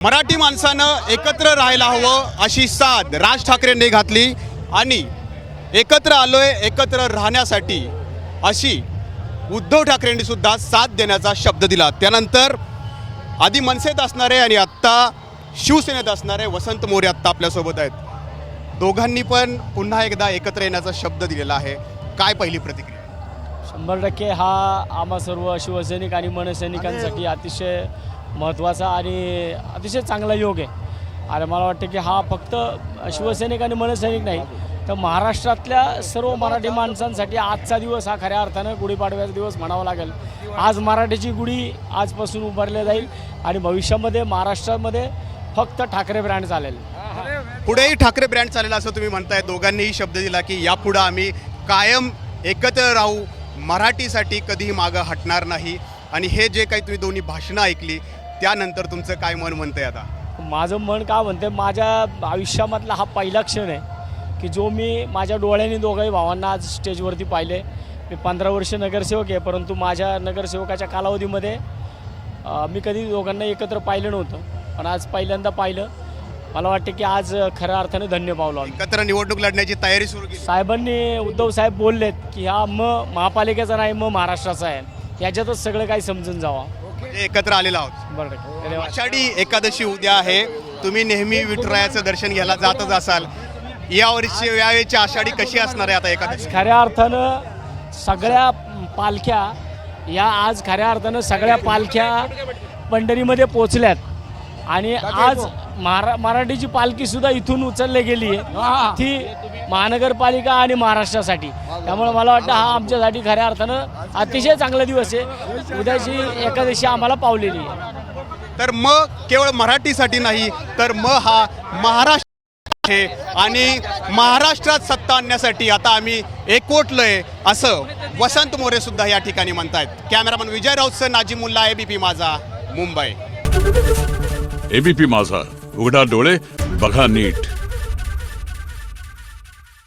मराठी माणसानं एकत्र राहायला हवं अशी साथ राज ठाकरेंनी घातली आणि एकत्र आलोय एकत्र राहण्यासाठी अशी उद्धव ठाकरेंनी सुद्धा साथ देण्याचा शब्द दिला. त्यानंतर आधी मनसेत असणारे आणि आत्ता शिवसेनेत असणारे वसंत मोरे आत्ता आपल्यासोबत आहेत. दोघांनी पण पुन्हा एकदा एकत्र येण्याचा शब्द दिलेला आहे. काय पहिली प्रतिक्रिया? शंभर टक्के हा आम्हा सर्व शिवसैनिक आणि मनसैनिकांसाठी अतिशय महत्त्वाचा आणि अतिशय चांगला योग आहे. आणि मला वाटतं की हा फक्त शिवसैनिक आणि मनसैनिक नाही तर महाराष्ट्रातल्या सर्व मराठी माणसांसाठी आजचा दिवस हा खऱ्या अर्थानं गुढीपाडव्याचा दिवस म्हणावा लागेल. आज मराठीची गुढी आजपासून उभारली जाईल आणि भविष्यामध्ये महाराष्ट्रामध्ये फक्त ठाकरे ब्रँड चालेल. पुढेही ठाकरे ब्रँड चालेल असं तुम्ही म्हणताय. दोघांनीही शब्द दिला की यापुढं आम्ही कायम एकत्र राहू. मराठीसाठी कधीही मागं हटणार नाही. आणि हे जे काही तुम्ही दोन्ही भाषणं ऐकली त्यानंतर तुमचं काय मन म्हणतंय आता? माझं मन का म्हणते माझ्या आयुष्यामधला हा पहिला क्षण आहे की जो मी माझ्या डोळ्यांनी दोघंही भावांना आज स्टेजवरती पाहिले. मी पंधरा वर्ष नगरसेवक आहे परंतु माझ्या नगरसेवकाच्या कालावधीमध्ये मी कधी दोघांना एकत्र पाहिलं नव्हतं पण आज पहिल्यांदा पाहिलं. मला वाटतं की आज खऱ्या अर्थाने धन्य पावलो एकत्र निवडणूक लढण्याची तयारी सुरू केली. साहेबांनी उद्धव साहेब बोललेत की हा म महापालिकेचा नाही म महाराष्ट्राचा आहे. याच्यातच सगळं काही समजून जावा. म्हणजे एकत्र आलेलो आहोत. बरं आषाढी एकादशी उद्या आहे. तुम्ही नेहमी विठुरायाचं दर्शन घ्यायला जातच असाल. यावर्षी यावेळीची आषाढी कशी असणार आहे आता एकादशी? खऱ्या अर्थानं सगळ्या पालख्या या आज खऱ्या अर्थानं सगळ्या पालख्या पंढरीमध्ये पोचल्यात आणि आज महारा मराठीची पालखी सुद्धा इथून उचलली गेली आहे. ती महानगरपालिका आणि महाराष्ट्रासाठी. त्यामुळे मला वाटतं हा आमच्यासाठी खऱ्या अर्थानं अतिशय चांगला दिवस आहे. उद्याची एकादशी आम्हाला पावलेली आहे. तर मग केवळ मराठीसाठी नाही तर मग हा महाराष्ट्र आहे आणि महाराष्ट्रात सत्ता आणण्यासाठी आता आम्ही एकवटलोय असं वसंत मोरे सुद्धा या ठिकाणी म्हणतायत. कॅमेरामन विजय राऊतसह नाजीमुल्ला एबीपी माझा मुंबई. एबीपी माझा. उघडा डोळे बघा नीट.